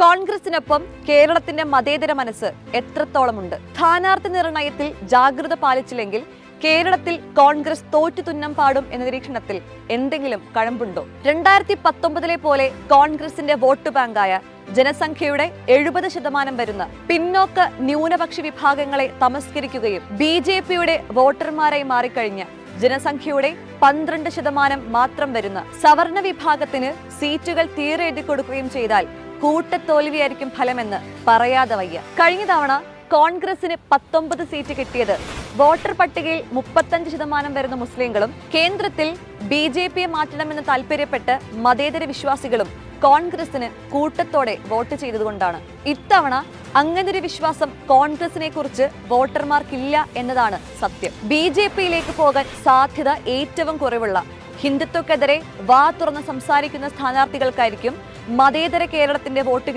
കോൺഗ്രസിനൊപ്പം കേരളത്തിന്റെ മതേതര മനസ്സ് എത്രത്തോളമുണ്ട്? സ്ഥാനാർത്ഥി നിർണയത്തിൽ ജാഗ്രത പാലിച്ചില്ലെങ്കിൽ കേരളത്തിൽ കോൺഗ്രസ് തോറ്റു തുന്നം പാടും എന്ന നിരീക്ഷണത്തിൽ എന്തെങ്കിലും കഴമ്പുണ്ടോ? രണ്ടായിരത്തി പത്തൊമ്പതിലെ പോലെ കോൺഗ്രസിന്റെ വോട്ട് ബാങ്കായ ജനസംഖ്യയുടെ എഴുപത് ശതമാനം വരുന്ന പിന്നോക്ക ന്യൂനപക്ഷ വിഭാഗങ്ങളെ തമസ്കരിക്കുകയും ബി ജെ പിയുടെ വോട്ടർമാരായി മാറിക്കഴിഞ്ഞ ജനസംഖ്യയുടെ പന്ത്രണ്ട് ശതമാനം മാത്രം വരുന്ന സവർണ വിഭാഗത്തിന് സീറ്റുകൾ തീരെ എഴുതി കൊടുക്കുകയും ചെയ്താൽ കൂട്ടത്തോൽവിയായിരിക്കും ഫലമെന്ന് പറയാതെ വയ്യ. കഴിഞ്ഞ തവണ കോൺഗ്രസിന് പത്തൊമ്പത് സീറ്റ് കിട്ടിയത്. വോട്ടർ പട്ടികയിൽ മുപ്പത്തഞ്ച് ശതമാനം വരുന്ന മുസ്ലിങ്ങളും കേന്ദ്രത്തിൽ ബി ജെ പിയെ മാറ്റണമെന്ന് താല്പര്യപ്പെട്ട് മതേതര വിശ്വാസികളും കോൺഗ്രസിന് കൂട്ടത്തോടെ വോട്ട് ചെയ്തതുകൊണ്ടാണ്. ഇത്തവണ അങ്ങനൊരു വിശ്വാസം കോൺഗ്രസിനെ കുറിച്ച് വോട്ടർമാർക്കില്ല എന്നതാണ് സത്യം. ബി ജെ പിയിലേക്ക് പോകാൻ സാധ്യത ഏറ്റവും കുറവുള്ള ഹിന്ദുത്വക്കെതിരെ വാ തുറന്ന് സംസാരിക്കുന്ന സ്ഥാനാർത്ഥികൾക്കായിരിക്കും മതേതര കേരളത്തിന്റെ വോട്ട്